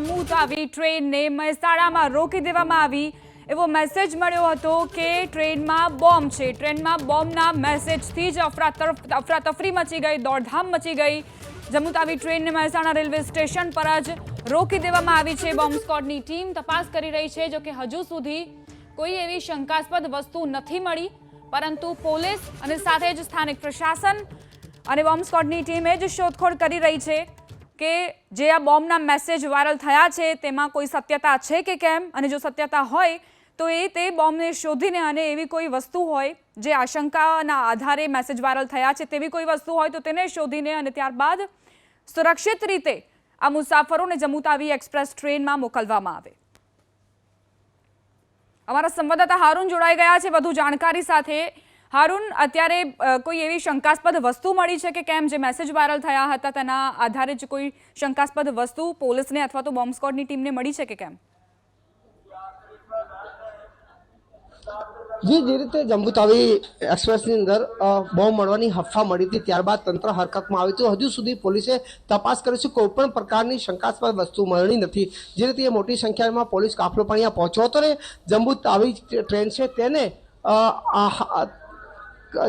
જમ્મુ આવી ટ્રેનને મહેસાણામાં રોકી દેવામાં આવી. એવો મેસેજ મળ્યો હતો કે ટ્રેનમાં બોમ્બ છે. ટ્રેનમાં બોમ્બના મેસેજથી જ અફરાતફ અફરાતફરી મચી ગઈ, દોડધામ મચી ગઈ. જમ્મુ તાવી ટ્રેનને મહેસાણા રેલવે સ્ટેશન પર જ રોકી દેવામાં આવી છે. બોમ્બ સ્કોડની ટીમ તપાસ કરી રહી છે, જો કે હજુ સુધી કોઈ એવી શંકાસ્પદ વસ્તુ નથી મળી. પરંતુ પોલીસ અને સાથે જ સ્થાનિક પ્રશાસન અને બોમ્બ સ્કોડની ટીમે જ શોધખોળ કરી રહી છે. કે જે આ બોમ્બના મેસેજ વાયરલ થયા છે, તેમાં કોઈ સત્યતા છે કે કેમ? અને જો સત્યતા હોય, તો એ તે બોમ્બને શોધીને અને એવી કોઈ વસ્તુ હોય જે આશંકાના આધારે મેસેજ વાયરલ થયા છે, તેવી કોઈ વસ્તુ હોય તો તેને શોધીને અને ત્યારબાદ સુરક્ષિત રીતે આ મુસાફરોને જમ્મુતાવી એક્સપ્રેસ ટ્રેનમાં મોકલવામાં આવે. અમારા સંવાદદાતા હારૂન જોડાઈ ગયા છે. વધુ જાણકારી સાથે હારૂન, અત્યારે કોઈ એવી શંકાસ્પદ વસ્તુ મળી છે કે કેમ? જે મેસેજ વાયરલ થયા હતા, તેના આધારે જ કોઈ શંકાસ્પદ વસ્તુ પોલીસને અથવા તો બોમ્બ સ્કોડની ટીમને મળી છે કે કેમ? જી, જે રીતે જંબુતાવી તાવી એક્સપ્રેસની અંદર બોમ્બ મળવાની હફા મળી હતી, ત્યારબાદ તંત્ર હરકતમાં આવ્યું હતું. હજુ સુધી પોલીસે તપાસ કરી છે કોઈપણ પ્રકારની શંકાસ્પદ વસ્તુ મળી નથી. જે રીતે એ મોટી સંખ્યામાં પોલીસ કાફલો પણ અહીંયા પહોંચ્યો હતો ને, જંબુતાવી ટ્રેન છે, તેને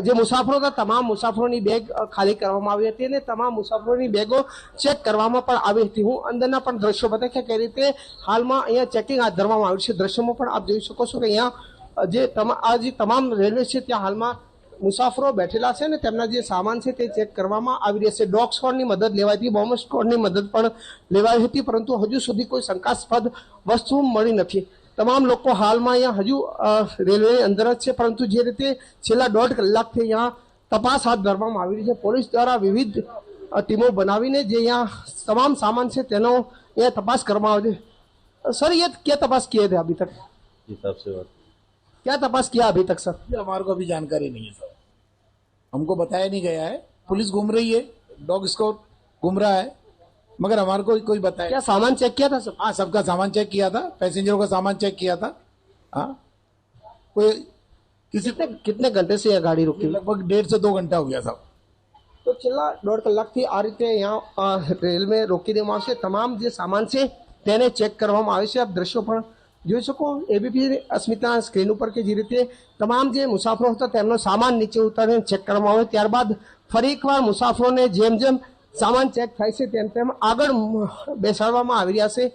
જે મુસાફરો હતા, તમામ મુસાફરોની બેગ ખાલી કરવામાં આવી હતી અને તમામ મુસાફરોની બેગો ચેક કરવામાં પણ આવી હતી. હું અંદરના પણ દ્રશ્યો બતાવી કે કઈ રીતે હાલમાં અહીંયા ચેકિંગ હાથ ધરવામાં આવ્યું છે. દ્રશ્યોમાં પણ આપ જોઈ શકો છો કે અહીંયા જે આ જે તમામ રેલવે છે, ત્યાં હાલમાં મુસાફરો બેઠેલા છે ને તેમના જે સામાન છે તે ચેક કરવામાં આવી રહેશે ડોગ સ્કોડની મદદ લેવાઈ હતી, બોમ્બ સ્કોડની મદદ પણ લેવાઈ હતી, પરંતુ હજુ સુધી કોઈ શંકાસ્પદ વસ્તુ મળી નથી. તમામ લોકો હાલમાં અહીંયા હજુ અ, રેલવેની અંદર જ છે પરંતુ જે રીતે છેલ્લા દોઢ કલાકથી અહીંયા તપાસ હાથ ધરવામાં આવી રહી છે પોલીસ દ્વારા વિવિધ અ, ટીમો બનાવીને જે અહીંયા તમામ સામાન છે તેનો અહીંયા તપાસ કરવામાં આવે છે સર ये क्या तपास किए थे अभी तक हिसाब से बात क्या तपास किया अभी तक सर ये हमारे को अभी जानकारी नहीं है सर हमको बताया नहीं गया है पुलिस घूम रही है डॉग स्कोर घूम रहा है मगर हमारे को कोई बताया क्या सामान चेक किया था सर हाँ सबका सामान चेक किया था पैसेंजरों का सामान चेक किया था हाँ कोई किसी कितने कितने घंटे से यह गाड़ी रुकी लगभग डेढ़ से दो घंटा हो गया साहब તો છેલ્લા દોઢ કલાકથી આ રીતે અહીંયા અ, રેલવે રોકી દેવામાં આવશે તમામ જે સામાન છે તેને ચેક કરવામાં આવે છે આપ દ્રશ્યો પણ જોઈ શકો એબીપી અસ્મિતા સ્ક્રીન ઉપર કે જે રીતે તમામ જે મુસાફરો હતા તેમનો સામાન નીચે ઉતારીને ચેક કરવામાં આવે ત્યારબાદ ફરી એકવાર મુસાફરોને જેમ જેમ સામાન ચેક થાય છે તેમ તેમ આગળ બેસાડવામાં આવી રહ્યા છે.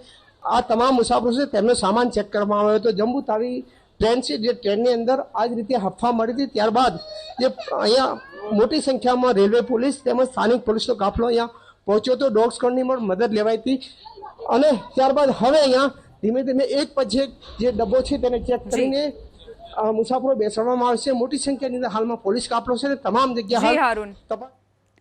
આ તમામ મુસાફરો છે તેમનો સામાન ચેક કરવામાં આવ્યો હતો. જમ્મુ તાવી ટ્રેન છે જે ટ્રેનની અંદર આ જ રીતે હફા મળી હતી. ત્યારબાદ જે અહીંયા મોટી સંખ્યામાં રેલવે પોલીસ તેમજ સ્થાનિક પોલીસનો કાફલો અહીંયા પહોંચ્યો હતો. ડોગ સ્કોડની પણ મદદ લેવાઈ હતી. અને ત્યારબાદ હવે અહીંયા ધીમે ધીમે એક પછી એક જે ડબ્બો છે તેને ચેક કરીને મુસાફરો બેસાડવામાં આવશે. મોટી સંખ્યાની અંદર હાલમાં પોલીસ કાફલો છે તમામ જગ્યા હાલ તપાસ